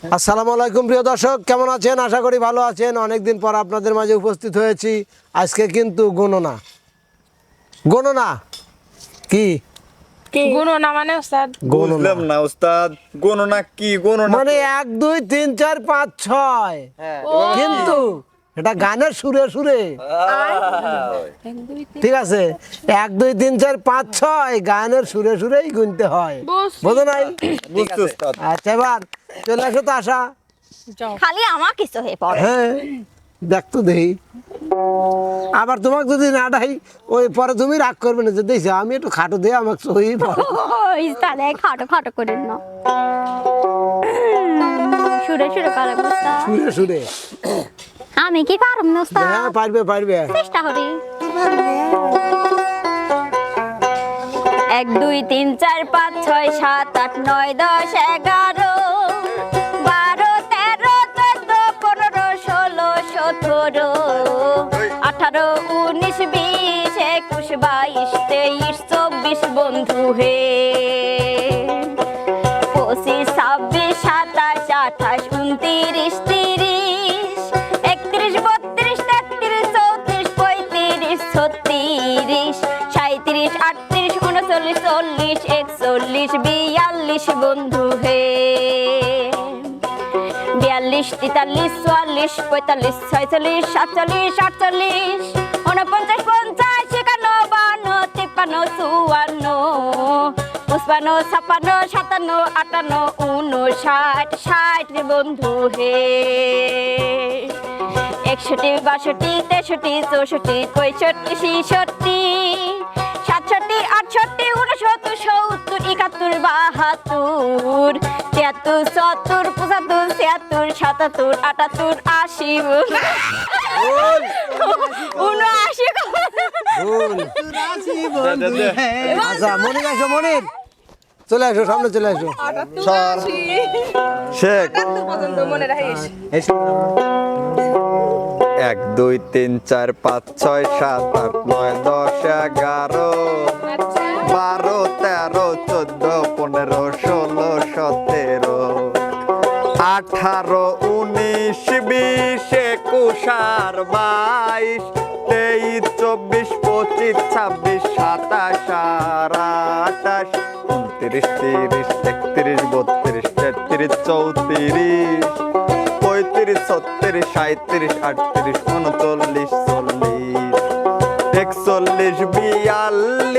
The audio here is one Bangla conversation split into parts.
আসসালামু আলাইকুম প্রিয় দর্শক। কেমন আছেন? আশা করি ভালো আছেন। অনেকদিন পর আপনাদের মাঝে উপস্থিত হয়েছি। আজকে কিন্তু গণনা। গণনা? কি? গণনা মানে ওস্তাদ? বুঝলাম না ওস্তাদ। গণনা কি? গণনা মানে এক দুই তিন চার পাঁচ ছয়। কিন্তু এটা গানের সুরে সুরে। ঠিক আছে? এক দুই তিন চার পাঁচ ছয়। গানের সুরে সুরেই গুনতে হয়। বোঝো নাই? আচ্ছা এবার চলে আসো তো আশা। যাও। খালি আমার কিছু হয়ে পড়ে। হ্যাঁ দেখ তো দেখি আবার তোমাকে যদি না ডাই ওই পরে তুমি রাগ করবে না যে দেখছি আমি একটু খাটো দিয়ে আমাকে সহি পড়ে। তাহলে খাটো খাটো করে না। সুরে সুরে সুরে সুরে। আমি কি পারম না উস্তাদ? হ্যাঁ পারবে পারবে। চেষ্টা করি। এক দুই তিন চার পাঁচ ছয় সাত আট নয় দশ এগারো বারো তেরো চোদ্দ পনেরো ষোলো সতেরো আঠারো উনিশ বিশ একুশ বাইশ তেইশ চব্বিশ বন্ধু হে। পঁচিশ ছাব্বিশ সাতাশ আঠাশ উনত্রিশ তিরিশ উনচল্লিশ চল্লিশ, একচল্লিশ, বিয়াল্লিশ বন্ধু হে। বিয়াল্লিশ, তেতাল্লিশ, চুয়াল্লিশ, পঁয়তাল্লিশ, ছয়চল্লিশ, সাতচল্লিশ, আটচল্লিশ উনপঞ্চাশ পঞ্চাশ, একান্ন, বান্ন, তিপ্পান্ন, চুয়ান্ন পুষ্পান্ন ছাপ্পান্ন, সাতান্ন, আটান্ন উনষাট ষাট বন্ধু হে। একষট্টি, বাষট্টি, তেষট্টি, চৌষট্টি, পঁয়ষট্টি, ছিষট্টি বাহাত্তর তিয়াত্তর সত্তর পঁচাত্তর ছিয়াত্তর সাতাত্তর আটাত্তর আশি উনআশি। আচ্ছা মনির আসো মনির। চলে আসো সামনে চলে আসো। শেখ মনে এক দুই তিন চার পাঁচ ছয় সাত আট নয় দশ এগারো। আঠারো উনিশ, বিশ, একুশ আর বাইশ, তেইশ, চব্বিশ, পঁচিশ, ছাব্বিশ, সাতাশ আর আঠাশ, উনত্রিশ, তিরিশ, একত্রিশ, বত্রিশ, তেত্রিশ, চৌত্রিশ, পঁয়ত্রিশ, ছত্রিশ সাঁত্রিশ আটত্রিশ, উনচল্লিশ, চল্লিশ, একচল্লিশ, বিয়াল্লিশ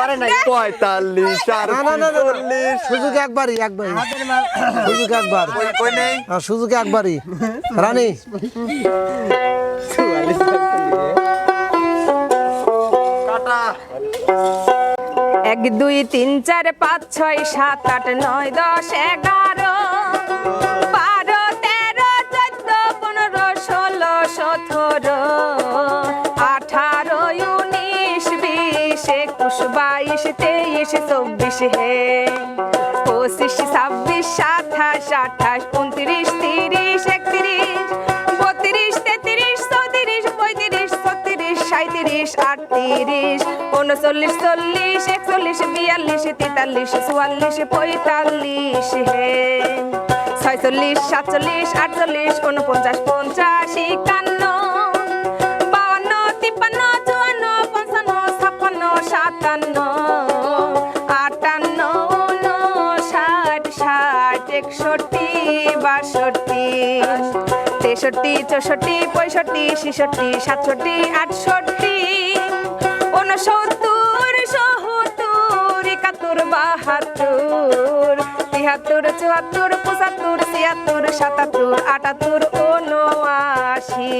পঁয়তাল্লিশ আর না না না না, না। চল্লিশ সুযোগ একবারই একবারই। সুযোগ একবার। কই নেই? আর সুযোগ একবারই। রানী। এক দুই তিন চার পাঁচ ছয় সাত আট নয় দশ এগারো বারো তেরো চোদ্দ পনেরো ষোলো সতেরো। বাইশ তেইশ চব্বিশ। হে পঁচিশ, ছাব্বিশ, সাতাশ, আঠাশ, উনত্রিশ, তিরিশ, একত্রিশ, বত্রিশ, তেত্রিশ, চৌত্রিশ, পঁয়ত্রিশ, ছত্রিশ সাঁত্রিশ আটত্রিশ, উনচল্লিশ, চল্লিশ, একচল্লিশ, বিয়াল্লিশ, তেতাল্লিশ, চুয়াল্লিশ, পঁয়তাল্লিশ, হে। ছয়চল্লিশ, সাতচল্লিশ, আটচল্লিশ উনপঞ্চাশ পঞ্চাশ একষট্টি, বাষট্টি, তেষট্টি, চৌষট্টি, পঁয়ষট্টি, ছেষট্টি, সাতষট্টি, আটষট্টি উনসত্তর সত্তর, একাত্তর, বাহাত্তর তিয়াত্তর চুয়াত্তর, পঁচাত্তর, ছিয়াত্তর, সাতাত্তর, আটাত্তর উনআশি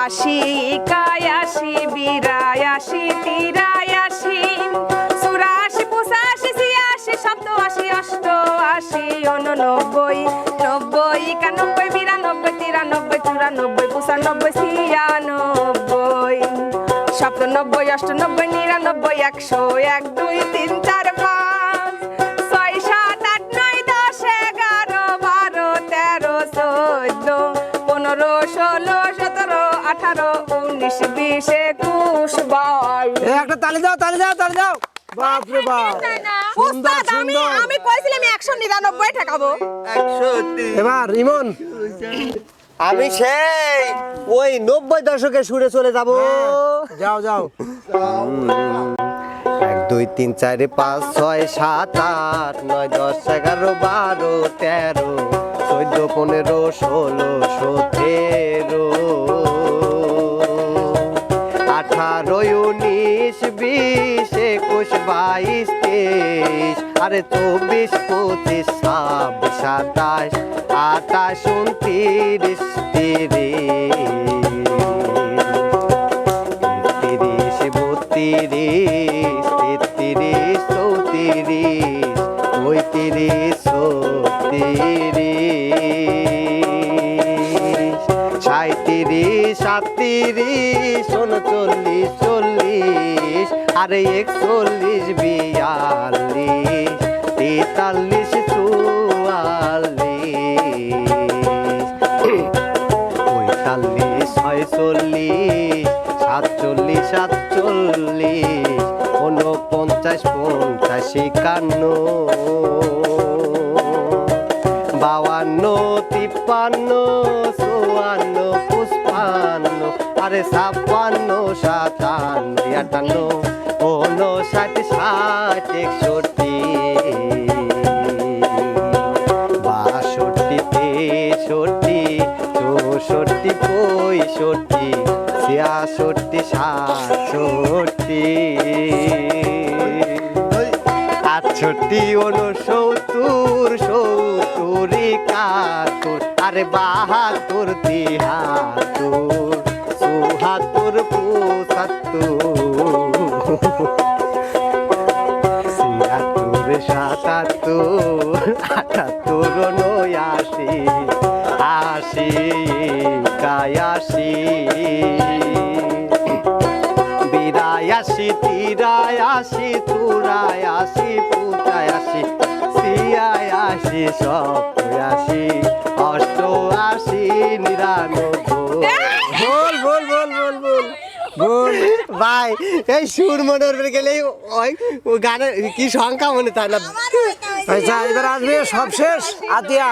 আশি তিরাশি চুরাশি পঁচাশি ছিয়াশি সপ্তআশি অষ্টআশি উননব্বই নব্বই, একানব্বই, বিরানব্বই, তিরানব্বই, চুরানব্বই, পঁচানব্বই, ছিয়ানব্বই সপ্তানব্বই অষ্টানব্বই নিরানব্বই, একশো এক, দুই, তিন, চার, পাঁচ, ছয়, সাত, আট, নয়, দশ, এগারো, বারো, তেরো, চোদ্দ, পনেরো, ষোলো, সতেরো, আঠারো, উনিশ, বিশ, একুশ, বাইশ। একটা তালি দাও তালি দাও তালি দাও। বাপ রে বাপ। সুন্দর সুন্দর। আমি কইছিলাম একশো নিরানব্বই ঠেকাবো। এবার ইমন। আমি সেই ওই নব্বই দশকে সুরে চলে যাব। যাও যাও। এক দুই তিন চার পাঁচ ছয় সাত আট নয় দশ এগারো বারো তেরো চোদ্দ পনেরো ষোলো সতেরো আঠারো উনিশ বিশ একুশ বাইশ তেইশ, আরে চব্বিশ পঁচিশ, ছাব্বিশ, সাতাশ, আঠাশ, উনত্রিশ, তিরিশ তিরিশ, বত্রিশ, তেত্রিশ, চৌত্রিশ, পঁয়ত্রিশ, ছত্রিশ সাঁত্রিশ সাতত্রিশ উনচল্লিশ, চল্লিশ, আরে একচল্লিশ, বিয়াল্লিশ, তেতাল্লিশ, চুয়াল্লিশ, পঁয়তাল্লিশ, ছয়চল্লিশ, সাতচল্লিশ সাতচল্লিশ, ঊনপঞ্চাশ, পঞ্চাশ, একান্ন বাউান্ন তিপ্পান্ন, চুয়ান্ন ছাপ্পান্ন, সাতান্ন আটান্ন ঊনষাট ষাট একষট্টি। বাষট্টি, তেষট্টি, চৌষট্টি, পঁয়ষট্টি, ছিয়াষট্টি, সাতষট্টি। আটষট্টি উনসত্তর সত্তর, একাত্তর, আরে বাহাত্তর, তিহাত্তর। চুহাত্তর পঁচাত্তর ছিয়াত্তর সাতাত্তর আটাত্তর নয়াশি আশি কায়াশি বিরায়াশি তিরায়াশি চুরায়াশি পঁচায়াশি ছিয়ায়াশি সপ্তাশি অষ্টআশি নিরানব্বই বল বল বল বল বল বল। ভাই এই সুর মনে করে গেলেই ওই গানের কি সংখ্যা মনে তাই না? আচ্ছা এবার আসবে সবশেষ আতিয়া।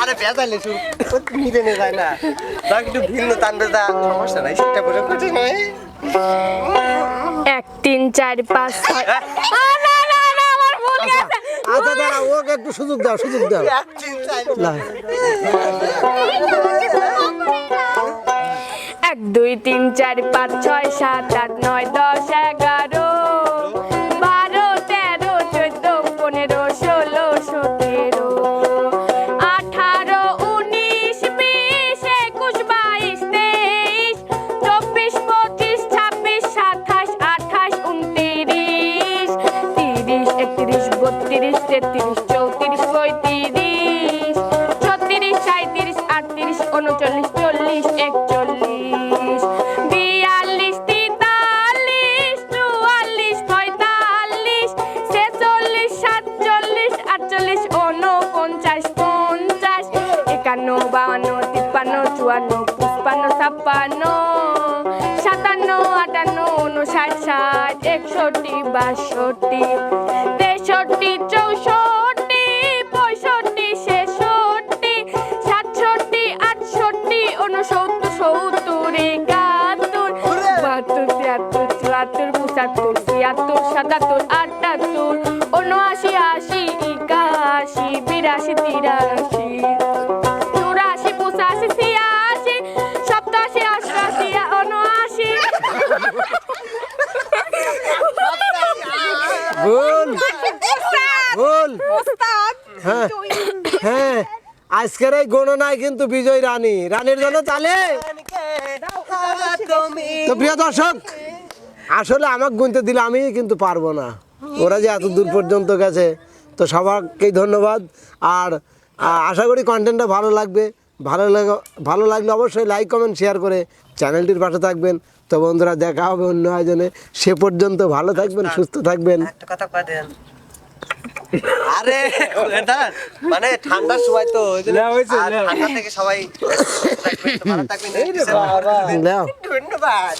আরে বেজালে সুর তো নিবে না যায় না? তার একটু ভিন্ন টানবে তা সমস্যা নাই সেটা বলে কথা নয় এক তিন চার পাঁচ ছয় আ, না, না, না, আমার ভুল গেছে। আচ্ছা ওকে একটু সুযোগ দাও সুযোগ দাও। এক তিন চার না এক দুই তিন চার পাঁচ ছয় সাত আট নয় দশ এগারো। চল্লিশ একচল্লিশ, বিয়াল্লিশ, তেতাল্লিশ, চুয়াল্লিশ, পঁয়তাল্লিশ, ছেচল্লিশ, সাতচল্লিশ, আটচল্লিশ উনপঞ্চাশ পঞ্চাশ, একান্ন বাউান্ন তিপ্পান্ন, চুয়ান্ন পুষ্পান্ন ছাপ্পান্ন, সাতান্ন, আটান্ন উনষাট ষাট, একষট্টি, বাষট্টি চুরাশি সপ্তাশি বল ওস্তাদ হ্যাঁ হ্যাঁ। আজকের এই গণনায় কিন্তু বিজয় রানী। রানীর জন্য তালে। তো প্রিয় দর্শক, আসলে আমাকে গুনতে দিলে আমি কিন্তু পারব না। ওরা যে এত দূর পর্যন্ত গেছে। তো সবাইকেই ধন্যবাদ। আর আশা করি কন্টেন্টটা ভালো লাগবে। ভালো লাগে ভালো লাগলে অবশ্যই লাইক কমেন্ট শেয়ার করে চ্যানেলটির পাশে থাকবেন। তো বন্ধুরা দেখা হবে অন্য আয়োজনে। সে পর্যন্ত ভালো থাকবেন সুস্থ থাকবেন। একটা কথা দেন। আরে মানে ঠান্ডার সময় তো। ঠান্ডা থেকে সবাই ধন্যবাদ।